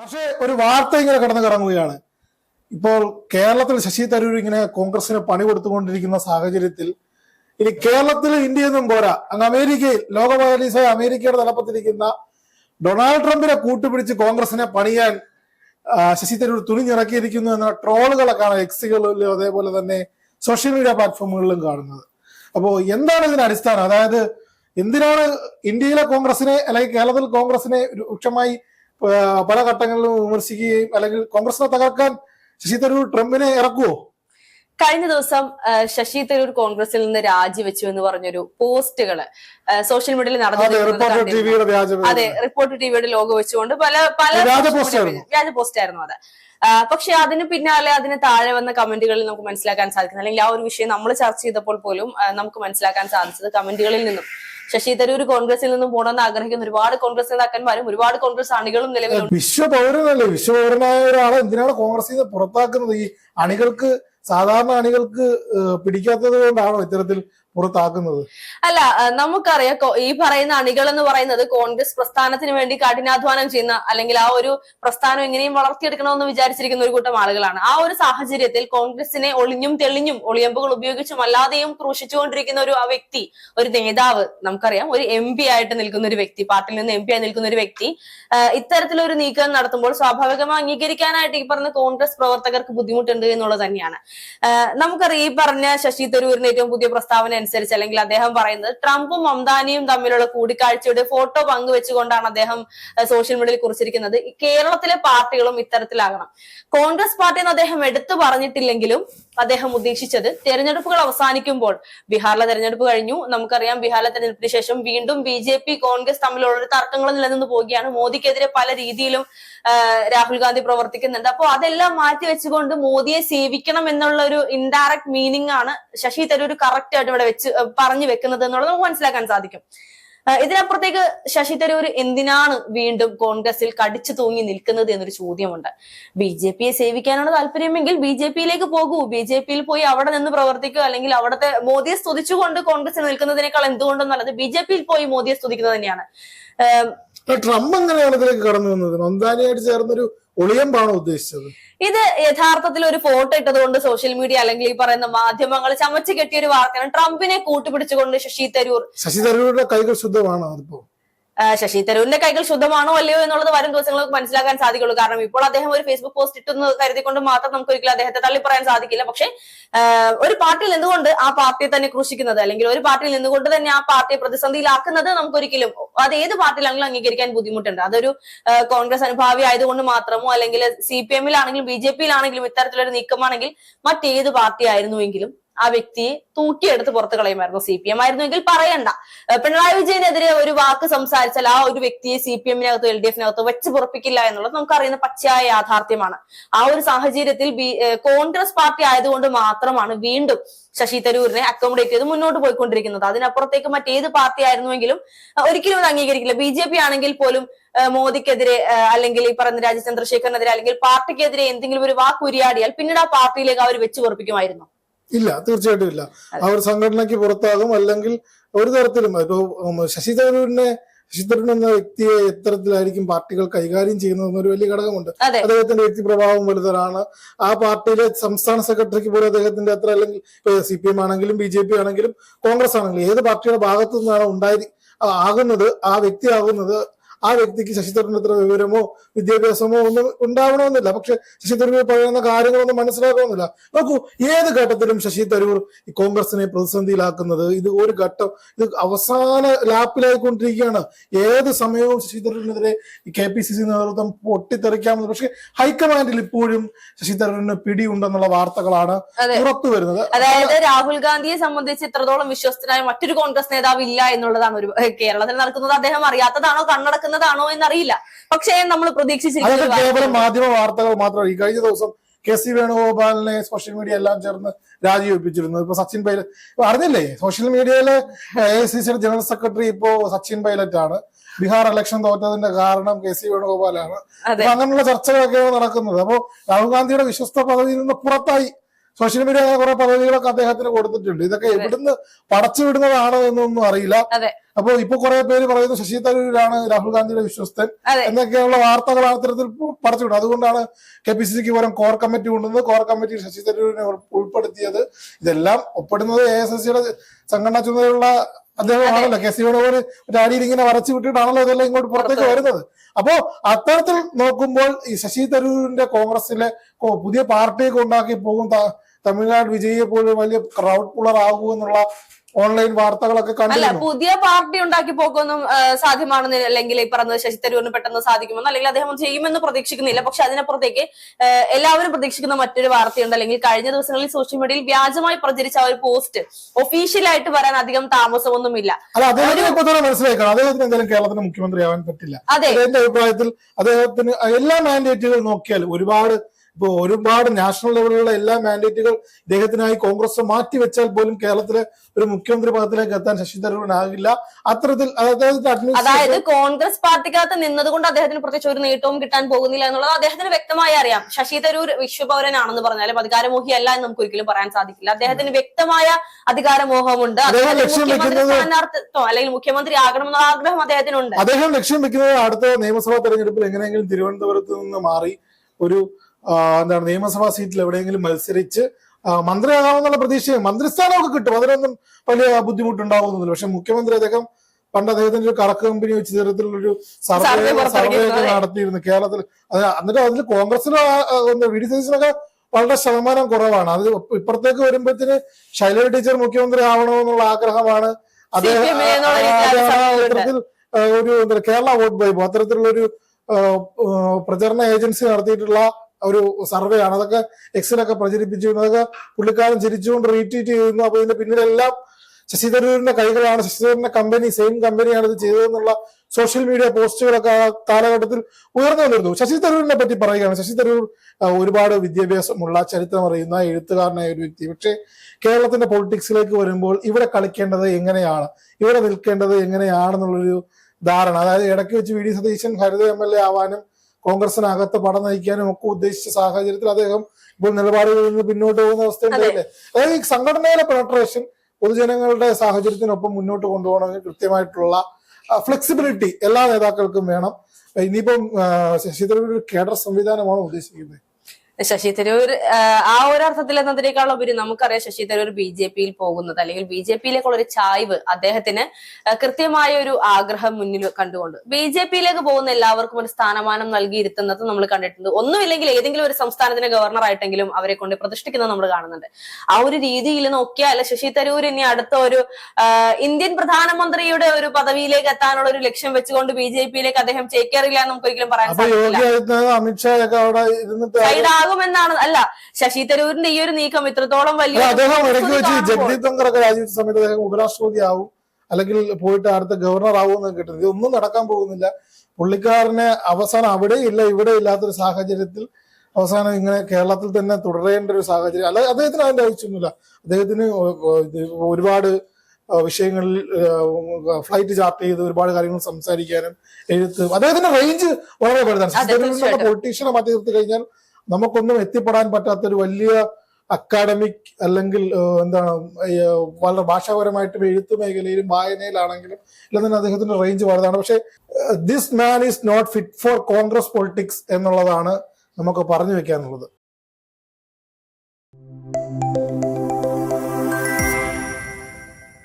പക്ഷേ ഒരു വാർത്ത ഇങ്ങനെ കടന്നു കറങ്ങുകയാണ്. ഇപ്പോൾ കേരളത്തിൽ ശശി തരൂർ ഇങ്ങനെ കോൺഗ്രസിന് പണി കൊടുത്തുകൊണ്ടിരിക്കുന്ന സാഹചര്യത്തിൽ ഇനി കേരളത്തിൽ ഇന്ത്യയൊന്നും പോരാ. അങ്ങ് അമേരിക്കയിൽ ലോകമോലീസായ അമേരിക്കയുടെ തലപ്പത്തിരിക്കുന്ന ഡൊണാൾഡ് ട്രംപിനെ കൂട്ടുപിടിച്ച് കോൺഗ്രസിനെ പണിയാൻ ശശി തരൂർ തുണിഞ്ഞിറക്കിയിരിക്കുന്നു എന്ന ട്രോളുകളൊക്കെയാണ് എക്സുകളിലും അതേപോലെ തന്നെ സോഷ്യൽ മീഡിയ പ്ലാറ്റ്ഫോമുകളിലും കാണുന്നത്. അപ്പോൾ എന്താണ് ഇതിന്റെ അടിസ്ഥാനം? അതായത് എന്തിനാണ് ഇന്ത്യയിലെ കോൺഗ്രസിനെ അല്ലെങ്കിൽ കേരളത്തിൽ കോൺഗ്രസിനെ രൂക്ഷമായി പല ഘട്ടങ്ങളിലും വിമർശിക്കുകയും അല്ലെങ്കിൽ കോൺഗ്രസിനെ തകർക്കാൻ ശശി തരൂർ ട്രംപിനെ ഇറക്കുവോ? കഴിഞ്ഞ ദിവസം ശശി തരൂർ കോൺഗ്രസിൽ നിന്ന് രാജിവെച്ചു എന്ന് പറഞ്ഞൊരു പോസ്റ്റുകൾ സോഷ്യൽ മീഡിയയിൽ നടന്നു അതെ റിപ്പോർട്ട് ടിവിയുടെ ലോഗോ വെച്ചുകൊണ്ട് പല പല വ്യാജ പോസ്റ്റ് ആയിരുന്നു അത്. പക്ഷെ അതിന് പിന്നാലെ അതിന് താഴെ വന്ന കമന്റുകളിൽ നമുക്ക് മനസ്സിലാക്കാൻ സാധിക്കുന്നത് അല്ലെങ്കിൽ ആ ഒരു വിഷയം നമ്മൾ ചർച്ച ചെയ്തപ്പോൾ പോലും നമുക്ക് മനസ്സിലാക്കാൻ സാധിച്ചത് കമന്റുകളിൽ നിന്നും. ശശി തരൂർ കോൺഗ്രസിൽ നിന്നും പോകണമെന്ന് ആഗ്രഹിക്കുന്ന ഒരുപാട് കോൺഗ്രസ് നേതാക്കന്മാരും ഒരുപാട് കോൺഗ്രസ് അണികളും നിലവിലുണ്ട്. വിശ്വപൗരനല്ലേ? വിശ്വപൗരനായ ഒരാളെ എന്തിനാണ് കോൺഗ്രസിൽ നിന്ന് പുറത്താക്കുന്നത്? ഈ അണികൾക്ക് സാധാരണ അണികൾക്ക് പിടിക്കാത്തത് കൊണ്ടാണോ ഇത്തരത്തിൽ പുറത്താക്കുന്നത്? അല്ല നമുക്കറിയാം ഈ പറയുന്ന അണികൾ എന്ന് പറയുന്നത് കോൺഗ്രസ് പ്രസ്ഥാനത്തിന് വേണ്ടി കഠിനാധ്വാനം ചെയ്യുന്ന അല്ലെങ്കിൽ ആ ഒരു പ്രസ്ഥാനം എങ്ങനെയും വളർത്തിയെടുക്കണമെന്ന് വിചാരിച്ചിരിക്കുന്ന ഒരു കൂട്ടം ആളുകളാണ്. ആ ഒരു സാഹചര്യത്തിൽ കോൺഗ്രസിനെ ഒളിഞ്ഞും തെളിഞ്ഞും ഒളിയമ്പുകൾ ഉപയോഗിച്ചും അല്ലാതെയും ക്രൂശിച്ചുകൊണ്ടിരിക്കുന്ന ഒരു ആ വ്യക്തി ഒരു നേതാവ് നമുക്കറിയാം ഒരു എം ആയിട്ട് നിൽക്കുന്ന ഒരു വ്യക്തി പാർട്ടിയിൽ നിന്ന് എം ആയി നിൽക്കുന്ന ഒരു വ്യക്തി ഇത്തരത്തിലൊരു നീക്കം നടത്തുമ്പോൾ സ്വാഭാവികമായി അംഗീകരിക്കാനായിട്ട് ഈ പറഞ്ഞ കോൺഗ്രസ് പ്രവർത്തകർക്ക് ബുദ്ധിമുട്ടുണ്ട് എന്നുള്ളത് തന്നെയാണ്. നമുക്കറിയാം ഈ പറഞ്ഞ ശശി തരൂരിന്റെ ഏറ്റവും പുതിയ പ്രസ്താവന അനുസരിച്ച് അല്ലെങ്കിൽ അദ്ദേഹം പറയുന്നത് ട്രംപും മംദാനിയും തമ്മിലുള്ള കൂടിക്കാഴ്ചയുടെ ഫോട്ടോ പങ്കുവെച്ചുകൊണ്ടാണ് അദ്ദേഹം സോഷ്യൽ മീഡിയയിൽ കുറിച്ചിരിക്കുന്നത്. കേരളത്തിലെ പാർട്ടികളും ഇത്തരത്തിലാകണം. കോൺഗ്രസ് പാർട്ടി എന്ന് അദ്ദേഹം എടുത്തു പറഞ്ഞിട്ടില്ലെങ്കിലും അദ്ദേഹം ഉദ്ദേശിച്ചത് തെരഞ്ഞെടുപ്പുകൾ അവസാനിക്കുമ്പോൾ ബീഹാറിലെ തെരഞ്ഞെടുപ്പ് കഴിഞ്ഞു. നമുക്കറിയാം ബീഹാറിലെ തെരഞ്ഞെടുപ്പിന് ശേഷം വീണ്ടും ബി ജെ പി കോൺഗ്രസ് തമ്മിലുള്ള ഒരു തർക്കങ്ങൾ നിലനിന്ന് പോവുകയാണ്. മോദിക്കെതിരെ പല രീതിയിലും രാഹുൽ ഗാന്ധി പ്രവർത്തിക്കുന്നുണ്ട്. അപ്പോൾ അതെല്ലാം മാറ്റി വെച്ചുകൊണ്ട് മോദിയെ സേവിക്കണം എന്നുള്ള ഒരു ഇൻഡയറക്ട് മീനിങ് ആണ് ശശി തരൂർ കറക്റ്റ് ആയിട്ട് ഇവിടെ വെച്ച് പറഞ്ഞു വെക്കുന്നത് എന്നുള്ളത് നമുക്ക് മനസ്സിലാക്കാൻ സാധിക്കും. ഇതിനപ്പുറത്തേക്ക് ശശി തരൂർ എന്തിനാണ് വീണ്ടും കോൺഗ്രസിൽ കടിച്ചു തൂങ്ങി നിൽക്കുന്നത് എന്നൊരു ചോദ്യമുണ്ട്. ബി ജെ പിയെ സേവിക്കാനാണ് താല്പര്യമെങ്കിൽ ബി ജെ പിയിലേക്ക് പോകൂ. ബി ജെ പിയിൽ പോയി അവിടെ നിന്ന് പ്രവർത്തിക്കുക അല്ലെങ്കിൽ അവിടുത്തെ മോദിയെ സ്തുതിച്ചുകൊണ്ട് കോൺഗ്രസിൽ നിൽക്കുന്നതിനേക്കാൾ എന്തുകൊണ്ടെന്നുള്ളത് ബി ജെ പിയിൽ പോയി മോദിയെ സ്തുതിക്കുന്നത് തന്നെയാണ്. ട്രംപ് എങ്ങനെയാണ് ഇതിലേക്ക് കടന്നു വന്നത്? മംദാനിയായിട്ട് ചേർന്നൊരു ഒളിയമ്പാണോ ഉദ്ദേശിച്ചത്. ഇത് യഥാർത്ഥത്തിൽ ഒരു ഫോട്ടോ ഇട്ടതുകൊണ്ട് സോഷ്യൽ മീഡിയ അല്ലെങ്കിൽ ഈ പറയുന്ന മാധ്യമങ്ങൾ ചമച്ചു കെട്ടിയ ഒരു വാർത്തയാണ് ട്രംപിനെ കൂട്ടുപിടിച്ചുകൊണ്ട് ശശി തരൂർ. ശശി തരൂരിന്റെ കൈകൾ ശുദ്ധമാണോ അതിപ്പോ. ശശി തരൂരിന്റെ കൈകൾ ശുദ്ധമാണോ അല്ലയോ എന്നുള്ളത് വരും ദിവസങ്ങൾക്ക് മനസ്സിലാക്കാൻ സാധിക്കുള്ളൂ. കാരണം ഇപ്പോൾ അദ്ദേഹം ഒരു ഫേസ്ബുക്ക് പോസ്റ്റ് ഇട്ടെന്ന് കരുതിക്കൊണ്ട് മാത്രം നമുക്ക് ഒരിക്കലും അദ്ദേഹത്തെ തള്ളി പറയാൻ സാധിക്കില്ല. പക്ഷെ ഒരു പാർട്ടിയിൽ നിന്നുകൊണ്ട് ആ പാർട്ടിയെ തന്നെ ക്രൂശിക്കുന്നത് അല്ലെങ്കിൽ ഒരു പാർട്ടിയിൽ നിന്നുകൊണ്ട് തന്നെ ആ പാർട്ടിയെ പ്രതിസന്ധിയിലാക്കുന്നത് നമുക്കൊരിക്കലും അത് ഏത് പാർട്ടിയിലാണെങ്കിലും അംഗീകരിക്കാൻ ബുദ്ധിമുട്ടുണ്ട്. അതൊരു കോൺഗ്രസ് അനുഭാവി ആയതുകൊണ്ട് മാത്രമോ അല്ലെങ്കിൽ സി പി എമ്മിലാണെങ്കിലും ബി ജെ പിയിലാണെങ്കിലും ഇത്തരത്തിലൊരു നീക്കമാണെങ്കിൽ മറ്റേത് പാർട്ടി ആയിരുന്നുവെങ്കിലും ആ വ്യക്തിയെ തൂക്കിയെടുത്ത് പുറത്തു കളയുമായിരുന്നു സി പി എം ആയിരുന്നുവെങ്കിൽ പറയണ്ട. പിണറായി വിജയനെതിരെ ഒരു വാക്ക് സംസാരിച്ചാൽ ആ ഒരു വ്യക്തിയെ സി പി എമ്മിനകത്തോ എൽ ഡി എഫിനകത്തോ വെച്ച് പുറപ്പിക്കില്ല എന്നുള്ളത് നമുക്കറിയുന്ന പച്ചയായ യാഥാർത്ഥ്യമാണ്. ആ ഒരു സാഹചര്യത്തിൽ കോൺഗ്രസ് പാർട്ടി ആയതുകൊണ്ട് മാത്രമാണ് വീണ്ടും ശശി തരൂരിനെ അക്കോമഡേറ്റ് ചെയ്ത് മുന്നോട്ട് പോയിക്കൊണ്ടിരിക്കുന്നത്. അതിനപ്പുറത്തേക്ക് മറ്റേത് പാർട്ടി ആയിരുന്നുവെങ്കിലും ഒരിക്കലും അത് അംഗീകരിക്കില്ല. ബി ജെ പി ആണെങ്കിൽ പോലും മോദിക്കെതിരെ അല്ലെങ്കിൽ ഈ പറയുന്ന രാജ്യ ചന്ദ്രശേഖരനെതിരെ അല്ലെങ്കിൽ പാർട്ടിക്കെതിരെ എന്തെങ്കിലും ഒരു വാക്ക് ഉരിയാടിയാൽ പിന്നീട് ആ പാർട്ടിയിലേക്ക് അവർ വെച്ച് പൊറപ്പിക്കുമായിരുന്നു. ഇല്ല തീർച്ചയായിട്ടും ഇല്ല. അവർ സംഘടനയ്ക്ക് പുറത്താകും അല്ലെങ്കിൽ ഒരു തരത്തിലും ഇപ്പൊ ശശി തരൂരിനെ ശശി തരൂർ എന്ന വ്യക്തിയെ എത്തരത്തിലായിരിക്കും പാർട്ടികൾ കൈകാര്യം ചെയ്യുന്നത് ഒരു വലിയ ഘടകമുണ്ട്. അദ്ദേഹത്തിന്റെ വ്യക്തി പ്രഭാവം വലുതാണ്. ആ പാർട്ടിയിലെ സംസ്ഥാന സെക്രട്ടറിക്ക് പോലും അദ്ദേഹത്തിന്റെ അത്ര അല്ലെങ്കിൽ സി പി എം ആണെങ്കിലും ബി ജെ പി ആണെങ്കിലും കോൺഗ്രസ് ആണെങ്കിലും ഏത് പാർട്ടിയുടെ ഭാഗത്തു നിന്നാണ് ഉണ്ടായി ആകുന്നത് ആ വ്യക്തി ആകുന്നത് ആ വ്യക്തിക്ക് ശശി തരൂരിന് അത്ര വിവരമോ വിദ്യാഭ്യാസമോ ഒന്നും ഉണ്ടാവണമെന്നില്ല. പക്ഷെ ശശി തരൂർ പറയുന്ന കാര്യങ്ങളൊന്നും മനസ്സിലാക്കണമെന്നില്ല. നോക്കൂ ഏത് ഘട്ടത്തിലും ശശി തരൂർ ഈ കോൺഗ്രസിനെ പ്രതിസന്ധിയിലാക്കുന്നത് ഇത് ഒരു ഘട്ടം ഇത് അവസാന ലാപ്പിലായിക്കൊണ്ടിരിക്കുകയാണ്. ഏത് സമയവും ശശി തരൂരിനെതിരെ കെ പി സി സി നേതൃത്വം പൊട്ടിത്തെറിക്കാമെന്ന് പക്ഷെ ഹൈക്കമാൻഡിൽ ഇപ്പോഴും ശശി തരൂരിന് പിടിയുണ്ടെന്നുള്ള വാർത്തകളാണ്. പുറത്തു വരുന്നത്. അതായത് രാഹുൽ ഗാന്ധിയെ സംബന്ധിച്ച് ഇത്രത്തോളം വിശ്വസ്തനായ മറ്റൊരു കോൺഗ്രസ് നേതാവ് ഇല്ല എന്നുള്ളതാണ് ഒരു കേരളത്തിൽ നടക്കുന്നത്. അദ്ദേഹം അറിയാത്തതാണോ കണ്ണടക്കുന്നതാണോ എന്നറിയില്ല. പക്ഷേ നമ്മൾ പ്രതീക്ഷിച്ചിരിക്കുന്നത് കേവലം മാധ്യമ വാർത്തകൾ മാത്രമാണ് ഈ കഴിഞ്ഞ ദിവസം കെ സി വേണുഗോപാലിനെ സോഷ്യൽ മീഡിയ എല്ലാം ചേർന്ന് രാജിവെപ്പിച്ചിരുന്നു ഇപ്പൊ സച്ചിൻ പൈലറ്റ് അറിഞ്ഞില്ലേ? സോഷ്യൽ മീഡിയയിലെ എ ഐ സി സിയുടെ ജനറൽ സെക്രട്ടറി ഇപ്പോ സച്ചിൻ പൈലറ്റ് ആണ് ബീഹാർ ഇലക്ഷൻ തോറ്റതിന്റെ കാരണം കെ സി വേണുഗോപാലാണ്. അപ്പൊ അങ്ങനെയുള്ള ചർച്ചകളൊക്കെയാണ് നടക്കുന്നത്. അപ്പോ രാഹുൽ ഗാന്ധിയുടെ വിശ്വസ്ത പദവിയിൽ നിന്ന് പുറത്തായി. സോഷ്യൽ മീഡിയ കുറെ പദവികളൊക്കെ അദ്ദേഹത്തിന് കൊടുത്തിട്ടുണ്ട്. ഇതൊക്കെ എവിടുന്ന് പടച്ചു വിടുന്നതാണോ എന്നൊന്നും അറിയില്ല. അതെ. അപ്പൊ ഇപ്പൊ കുറെ പേര് പറയുന്നു ശശി തരൂരാണ് രാഹുൽ ഗാന്ധിയുടെ വിശ്വസ്തൻ. എന്നൊക്കെയുള്ള വാർത്തകളാണ് പടച്ചു വിടുന്നത് അതുകൊണ്ടാണ് കെ പി സി സിക്ക് പകരം കോർ കമ്മിറ്റി കൊണ്ടുവന്നത്. കോർ കമ്മിറ്റി ശശി തരൂരിനെ ഉൾപ്പെടുത്തിയത്. ഇതെല്ലാം ഒപ്പിടുന്നത് എ എസ് എസ് സിയുടെ സംഘടനാ ചുമതലയുള്ള അദ്ദേഹമാണല്ലോ. കെ സി വേണുഗോപാൽ ഒരു അടിയിൽ ഇങ്ങനെ വരച്ചു വിട്ടിട്ടാണല്ലോ ഇതെല്ലാം ഇങ്ങോട്ട് പുറത്തേക്ക് വരുന്നത്. അപ്പോ അത്തരത്തിൽ നോക്കുമ്പോൾ ഈ ശശി തരൂരിന്റെ കോൺഗ്രസിലെ പുതിയ പാർട്ടിയൊക്കെ ഉണ്ടാക്കി പോകും തമിഴ്നാട് വിജയിയെ പോലെ വലിയ ക്രൗഡ് പുളർ ആകുമെന്നുള്ള ഓൺലൈൻ വാർത്തകളൊക്കെ അല്ല കണ്ടിരുന്നു. പുതിയ പാർട്ടി ഉണ്ടാക്കി പോക്കൊന്നും ആ, സാധ്യമാണെന്ന് അല്ലെങ്കിൽ ഈ പറഞ്ഞത് ശശി തരൂരിന് പെട്ടെന്ന് സാധിക്കുമെന്ന് അല്ലെങ്കിൽ അദ്ദേഹം ചെയ്യുമെന്ന് പ്രതീക്ഷിക്കുന്നില്ല. പക്ഷെ അതിനപ്പുറത്തേക്ക് ആ, എല്ലാവരും പ്രതീക്ഷിക്കുന്ന മറ്റൊരു വാർത്തയുണ്ട്. അല്ലെങ്കിൽ കഴിഞ്ഞ ദിവസങ്ങളിൽ സോഷ്യൽ മീഡിയയിൽ വ്യാജമായി പ്രചരിച്ച ആ ഒരു പോസ്റ്റ് ഒഫീഷ്യലായിട്ട് വരാൻ അധികം താമസമൊന്നുമില്ല. അല്ല അദ്ദേഹത്തിന് ഇപ്പൊ തന്നെ മനസ്സിലാക്കണം അദ്ദേഹത്തിന് എന്തായാലും കേരളത്തിന് മുഖ്യമന്ത്രിയാവാൻ പറ്റില്ല. അതെ. എന്റെ അഭിപ്രായത്തിൽ അദ്ദേഹത്തിന് എല്ലാ മാൻഡേറ്റുകൾ നോക്കിയാൽ ഒരുപാട് ഒരുപാട് നാഷണൽ ലെവലിലുള്ള എല്ലാ മാൻഡേറ്റുകൾ ഇദ്ദേഹത്തിനായി കോൺഗ്രസ് മാറ്റിവെച്ചാൽ പോലും കേരളത്തിലെ ഒരു മുഖ്യമന്ത്രി പദത്തിലേക്ക് എത്താൻ ശശി തരൂരിനാകില്ല. അത്തരത്തിൽ അതായത് കോൺഗ്രസ് പാർട്ടിക്കകത്ത് നിന്നതുകൊണ്ട് അദ്ദേഹത്തിന് പ്രത്യേകിച്ച് ഒരു നേട്ടവും കിട്ടാൻ പോകുന്നില്ല എന്നുള്ളത് അദ്ദേഹത്തിന് വ്യക്തമായി അറിയാം. ശശി തരൂർ വിശ്വപൗരനാണെന്ന് പറഞ്ഞാലും അധികാരമോഹി അല്ല എന്ന് നമുക്ക് ഒരിക്കലും പറയാൻ സാധിക്കില്ല. അദ്ദേഹത്തിന് വ്യക്തമായ അധികാരമോഹമുണ്ട്. സ്ഥാനാർത്ഥിത്വം അല്ലെങ്കിൽ മുഖ്യമന്ത്രി ആകണമെന്നുള്ള ആഗ്രഹം അദ്ദേഹത്തിനുണ്ട്. അദ്ദേഹം ലക്ഷ്യം വെക്കുന്നത് അടുത്ത നിയമസഭാ തെരഞ്ഞെടുപ്പിൽ എങ്ങനെയെങ്കിലും തിരുവനന്തപുരത്ത് നിന്ന് മാറി ഒരു എന്താണ് നിയമസഭാ സീറ്റിൽ എവിടെയെങ്കിലും മത്സരിച്ച് മന്ത്രിയാകാമെന്നുള്ള പ്രതീക്ഷയും മന്ത്രിസ്ഥാനമൊക്കെ കിട്ടും. അതിനൊന്നും വലിയ ബുദ്ധിമുട്ടുണ്ടാവുന്നില്ല പക്ഷെ മുഖ്യമന്ത്രി അദ്ദേഹം പണ്ട് അദ്ദേഹത്തിന്റെ ഒരു കറക്ക് കമ്പനി വെച്ച് തരത്തിലുള്ളൊരു സർവേ സർവേ ഒക്കെ നടത്തിയിരുന്നു. കേരളത്തിൽ എന്നിട്ട് അതിൽ കോൺഗ്രസിന് വി ഡി സതീശനൊക്കെ വളരെ ശതമാനം കുറവാണ്. അത് ഇപ്പുറത്തേക്ക് വരുമ്പോഴത്തേന് ശൈലജ ടീച്ചർ മുഖ്യമന്ത്രി ആവണമെന്നുള്ള ആഗ്രഹമാണ്. അദ്ദേഹം. ഇത്തരത്തിൽ ഒരു കേരള വോട്ട് ബൈബോ അത്തരത്തിലുള്ള ഒരു പ്രചരണ ഏജൻസി നടത്തിയിട്ടുള്ള ഒരു സർവേ ആണ്. അതൊക്കെ എക്സിലൊക്കെ പ്രചരിപ്പിച്ചിരുന്നു. അതൊക്കെ പുള്ളിക്കാരൻ ചിരിച്ചുകൊണ്ട് റീട്വീറ്റ് ചെയ്യുന്നു അപ്പൊ ഇതിന്റെ പിന്നിലെല്ലാം ശശി തരൂരിന്റെ കൈകളാണ്. ശശി തരൂരിന്റെ കമ്പനി സെയിം കമ്പനിയാണ് ഇത് ചെയ്തതെന്നുള്ള സോഷ്യൽ മീഡിയ പോസ്റ്റുകളൊക്കെ ആ കാലഘട്ടത്തിൽ ഉയർന്നു വന്നിരുന്നു. ശശി തരൂരിനെ പറ്റി പറയുകയാണ്. ശശി തരൂർ ഒരുപാട് വിദ്യാഭ്യാസമുള്ള ചരിത്രം അറിയുന്ന എഴുത്തുകാരനായ ഒരു വ്യക്തി. പക്ഷേ കേരളത്തിന്റെ പൊളിറ്റിക്സിലേക്ക് വരുമ്പോൾ ഇവിടെ കളിക്കേണ്ടത് എങ്ങനെയാണ്? ഇവിടെ നിൽക്കേണ്ടത് എങ്ങനെയാണെന്നുള്ളൊരു ധാരണ. അതായത് ഇടയ്ക്ക് വെച്ച് V. D. Satheesan Haritha M. L. A ആവാനും കോൺഗ്രസിനകത്ത് പടം നയിക്കാനും ഒക്കെ ഉദ്ദേശിച്ച സാഹചര്യത്തിൽ അദ്ദേഹം ഇപ്പോൾ നിലപാടുകളിൽ നിന്ന് പിന്നോട്ട് പോകുന്ന അവസ്ഥ അതായത് ഈ സംഘടനയിലെ പെനട്രേഷൻ പൊതുജനങ്ങളുടെ സാഹചര്യത്തിനൊപ്പം മുന്നോട്ട് കൊണ്ടുപോകണമെങ്കിൽ കൃത്യമായിട്ടുള്ള ഫ്ലെക്സിബിലിറ്റി എല്ലാ നേതാക്കൾക്കും വേണം. ഇനിയിപ്പം ശശി തരൂർ ഒരു കേഡർ സംവിധാനമാണ് ഉദ്ദേശിക്കുന്നത്? ശശി തരൂർ ആ, ഒരു അർത്ഥത്തിൽ എന്നതിനേക്കാൾ ഉപരി നമുക്കറിയാം ശശി തരൂർ ബി ജെ പിയിൽ പോകുന്നത്. അല്ലെങ്കിൽ ബി ജെ പിയിലേക്കുള്ള ഒരു ചായ്വ് അദ്ദേഹത്തിന് കൃത്യമായ ഒരു ആഗ്രഹം മുന്നിൽ കണ്ടുകൊണ്ട്. ബി ജെ പിയിലേക്ക് പോകുന്ന എല്ലാവർക്കും ഒരു സ്ഥാനമാനം നൽകിയിരുത്തുന്നത് നമ്മൾ കണ്ടിട്ടുണ്ട്. ഒന്നുമില്ലെങ്കിൽ ഏതെങ്കിലും ഒരു സംസ്ഥാനത്തിന് ഗവർണർ ആയിട്ടെങ്കിലും അവരെ കൊണ്ട് പ്രതിഷ്ഠിക്കുന്നത് നമ്മൾ കാണുന്നുണ്ട്. ആ ഒരു രീതിയിൽ നോക്കിയാൽ ശശി തരൂർ ഇനി അടുത്ത ഒരു ഇന്ത്യൻ പ്രധാനമന്ത്രിയുടെ ഒരു പദവിയിലേക്ക് എത്താനുള്ള ഒരു ലക്ഷ്യം വെച്ചുകൊണ്ട് ബി ജെ പിയിലേക്ക് അദ്ദേഹം ചേക്കേറില്ല എന്ന് നമുക്ക് ഒരിക്കലും പറയാൻ അവിടെ സാധിക്കില്ല സൈഡാകുമെന്നാണ് അല്ല ശശി തരൂരിന്റെ ഈ ഒരു നീക്കം ഇത്രത്തോളം വലിയ അദ്ദേഹം ഇടയ്ക്ക് വെച്ച് കാണുമ്പോൾ- ജഗദീപ് ധങ്കറൊക്കെ രാജിവെച്ച സമയത്ത് അദ്ദേഹം ഉപരാഷ്ട്രപതി ആവും അല്ലെങ്കിൽ പോയിട്ട് അടുത്ത ഗവർണർ ആവും എന്ന് കിട്ടുന്നത് ഇതൊന്നും നടക്കാൻ പോകുന്നില്ല. പുള്ളിക്കാരന് അവസാനം അവിടെ ഇല്ല ഇവിടെ ഇല്ലാത്തൊരു സാഹചര്യത്തിൽ അവസാനം ഇങ്ങനെ കേരളത്തിൽ തന്നെ തുടരേണ്ട ഒരു സാഹചര്യം. അല്ല അദ്ദേഹത്തിന് അതിന്റെ ആവശ്യമൊന്നുമില്ല. അദ്ദേഹത്തിന് ഒരുപാട് വിഷയങ്ങളിൽ ഫ്ലൈറ്റ് ചാർട്ട് ചെയ്ത് ഒരുപാട് കാര്യങ്ങൾ സംസാരിക്കാനും എഴുത്ത് അദ്ദേഹത്തിന്റെ റേഞ്ച് വളരെ വലുതാണ്. പൊളിറ്റീഷ്യനെ മാറ്റി നിർത്തി കഴിഞ്ഞാൽ നമുക്കൊന്നും എത്തിപ്പെടാൻ പറ്റാത്തൊരു വലിയ അക്കാഡമിക് അല്ലെങ്കിൽ എന്താണ് വളരെ ഭാഷാപരമായിട്ടും എഴുത്ത് മേഖലയിലും വായനയിലാണെങ്കിലും എല്ലാം തന്നെ അദ്ദേഹത്തിന്റെ റേഞ്ച് വലുതാണ്. പക്ഷെ this man is not fit for Congress politics എന്നുള്ളതാണ് നമുക്ക് പറഞ്ഞു വെക്കാനുള്ളത്.